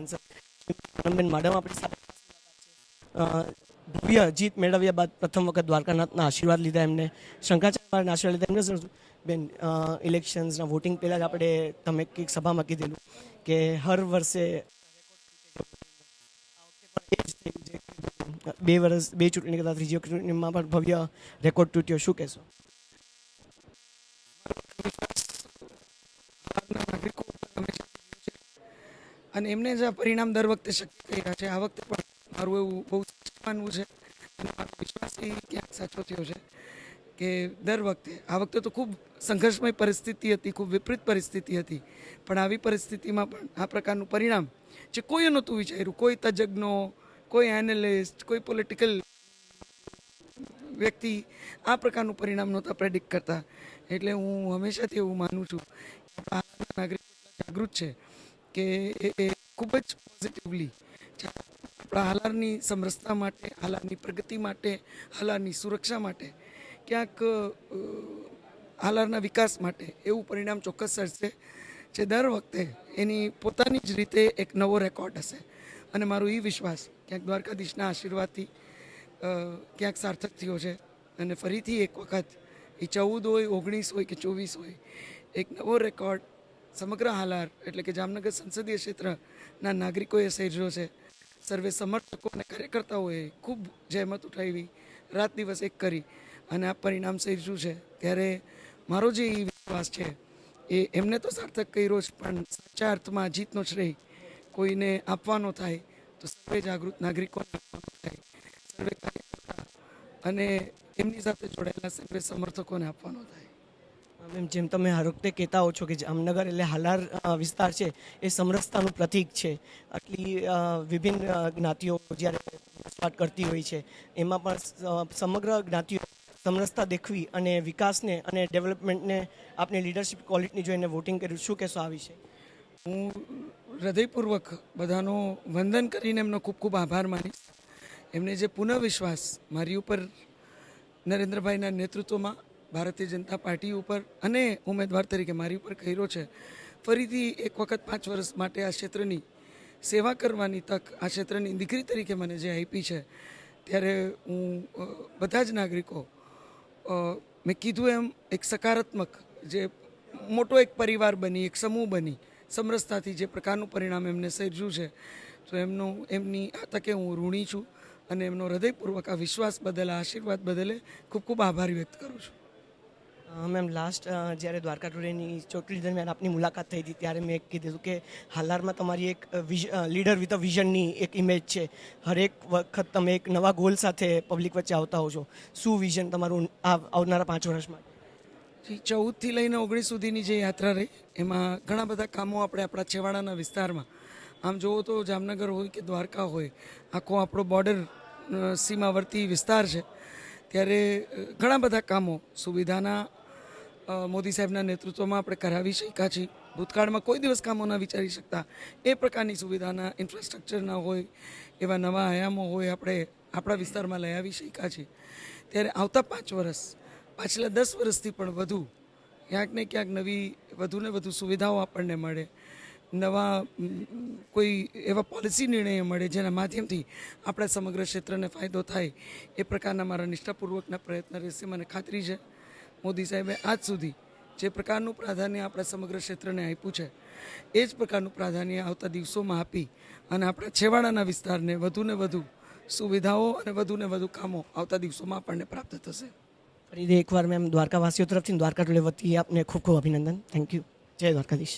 સાંસદ પૂનમબેન માડમ આપણી સાથે ભવ્ય જીત મેળવ્યા બાદ પ્રથમ વખત દ્વારકાનાથના આશીર્વાદ લીધા એમને શંકરાચાર્યના આશીર્વાદ લીધા એમને બેન ઇલેક્શન્સના વોટિંગ પહેલાં જ આપણે તમે કંઈક સભામાં કીધેલું કે હર વર્ષે બે વર્ષ, બે ચૂંટણી કરતા ત્રીજી ચૂંટણીમાં પણ ભવ્ય રેકોર્ડ તૂટ્યો. શું કહેશો ભારતના નાગરિકો ઉપર હંમેશા રહ્યું છે. અને એમને જ આ પરિણામ દર વખતે શક્ય થઈ છે. આ વખતે પણ મારું એવું બહુ માનવું છે અને મારો વિશ્વાસ એ ક્યાંક સાચો થયો છે કે દર વખતે, આ વખતે તો ખૂબ સંઘર્ષમય પરિસ્થિતિ હતી, ખૂબ વિપરીત પરિસ્થિતિ હતી, પણ આવી પરિસ્થિતિમાં પણ આ પ્રકારનું પરિણામ જે કોઈએ નહોતું વિચાર્યું, કોઈ તજજ્ઞો, કોઈ એનાલિસ્ટ કોઈ પોલિટિકલ વ્યક્તિ આ પ્રકારનું પરિણામ નહોતા પ્રેડિક્ટ કરતા. એટલે હું હંમેશાથી એવું માનું છું આપણા હાલના જાગૃત છે. કે એ ખૂબ જ પોઝિટિવલી આપણા હાલારની સમરસતા માટે, હાલારની પ્રગતિ માટે, હાલારની સુરક્ષા માટે, ક્યાંક હાલારના વિકાસ માટે એવું પરિણામ ચોક્કસ સર્જશે જે દર વખતે એની પોતાની જ રીતે એક નવો રેકોર્ડ હશે. અને મારો એ વિશ્વાસ ક્યાંક દ્વારકાધીશના આશીર્વાદથી ક્યાંક સાર્થક થયો છે. અને ફરીથી એક વખત એ ચૌદ હોય, ઓગણીસ હોય કે ચોવીસ હોય, એક નવો રેકોર્ડ સમગ્ર હાલાર, એટલે કે જામનગર સંસદીય ક્ષેત્રના નાગરિકોએ સર્જ્યો છે. સર્વે સમર્થકો અને કાર્યકર્તાઓએ ખૂબ જહેમત ઉઠાવી, રાત દિવસ એક કરી અને આ પરિણામ સર્જ્યું છે. ત્યારે મારો જે એ વિશ્વાસ છે, એ એમને તો સાર્થક કર્યો છે પણ સાચા અર્થમાં જીતનો શ્રેય કોઈને આપવાનો થાય તો સર્વે જાગૃત નાગરિકોને આપવાનો થાય. સર્વે કાર્યકર્તા અને એમની સાથે જોડાયેલા સર્વે સમર્થકોને આપવાનો થાય. જેમ તમે હર વખતે કહેતા હો છો કે જામનગર એટલે હાલાર વિસ્તાર છે, એ સમરસતાનું પ્રતીક છે. આટલી વિભિન્ન જ્ઞાતિઓ જ્યારે વસવાટ કરતી હોય છે, એમાં પણ સમગ્ર જ્ઞાતિઓ સમરસતા દેખવી અને વિકાસને અને ડેવલપમેન્ટને આપણે લીડરશિપ ક્વોલિટીની જોઈને વોટિંગ કર્યું, શું કહેશો આવી છે હું હૃદયપૂર્વક બધાનો વંદન કરીને એમનો ખૂબ ખૂબ આભાર માનીશ. એમને જે પુનઃ વિશ્વાસ મારી ઉપર નરેન્દ્રભાઈના નેતૃત્વમાં ભારતીય જનતા પાર્ટી ઉપર અને ઉમેદવાર તરીકે મારી ઉપર કર્યો છે. ફરીથી એક વખત પાંચ વર્ષ માટે આ ક્ષેત્રની સેવા કરવાની તક, આ ક્ષેત્રની દીકરી તરીકે મને જે આપી છે, ત્યારે હું બધા જ નાગરિકો મેં કીધું એમ, એક સકારાત્મક, જે મોટો એક પરિવાર બની, એક સમૂહ બની, સમરસતાથી જે પ્રકારનું પરિણામ એમને સર્જ્યું છે, તો એમનું, એમની આ તકે હું ઋણી છું અને એમનો હૃદયપૂર્વક આ વિશ્વાસ બદલ, આ આશીર્વાદ બદલે ખૂબ ખૂબ આભાર વ્યક્ત કરું છું. મેમ લાસ્ટ જ્યારે દ્વારકા ટુડેની ચોટલી દરમિયાન આપની મુલાકાત થઈ હતી, ત્યારે મેં કીધું કે હાલારમાં તમારી એક લીડર વિથ અ વિઝનની એક ઇમેજ છે. હરેક વખત તમે એક નવા ગોલ સાથે પબ્લિક વચ્ચે આવતા હો છો શું વિઝન તમારું આવનારા પાંચ વર્ષ માટે ચૌદથી લઈને ઓગણીસ સુધીની જે યાત્રા રહી, એમાં ઘણા બધા કામો આપણે આપણા છેવાડાના વિસ્તારમાં. આમ જુઓ તો જામનગર હોય કે દ્વારકા હોય, આખો આપણો બોર્ડર સીમાવર્તી વિસ્તાર છે. ત્યારે ઘણા બધા કામો, સુવિધાના મોદી સાહેબના નેતૃત્વમાં આપણે કરાવી શક્યા છીએ. ભૂતકાળમાં કોઈ દિવસ કામો ન વિચારી શકતા. એ પ્રકારની સુવિધાના ઇન્ફ્રાસ્ટ્રક્ચરના હોય, એવા નવા આયામો હોય આપણે આપણા વિસ્તારમાં લઈ આવી શક્યા છીએ. ત્યારે આવતા પાંચ વર્ષ પાછલા દસ વર્ષથી પણ વધુ, ક્યાંક ને ક્યાંક નવી, વધુ ને વધુ સુવિધાઓ આપણને મળે. નવા કોઈ એવા પોલિસી નિર્ણય મળે જેના માધ્યમથી આપણા સમગ્ર ક્ષેત્રને ફાયદો થાય, એ પ્રકારના મારા નિષ્ઠાપૂર્વકના પ્રયત્ન રહેશે. મને ખાતરી છે. મોદી સાહેબે આજ સુધી જે પ્રકારનું પ્રાધાન્ય આપણા સમગ્ર ક્ષેત્રને આપ્યું છે, એ જ પ્રકારનું પ્રાધાન્ય આવતા દિવસોમાં આપી અને આપણા છેવાડાના વિસ્તારને વધુને વધુ સુવિધાઓ અને વધુને વધુ કામો આવતા દિવસોમાં આપણને પ્રાપ્ત થશે. ફરીથી એકવાર મેમ દ્વારકાવાસીઓ તરફથી દ્વારકા ટોલે વતી આપને ખૂબ ખૂબ અભિનંદન. થેન્ક યુ જય દ્વારકાધીશ.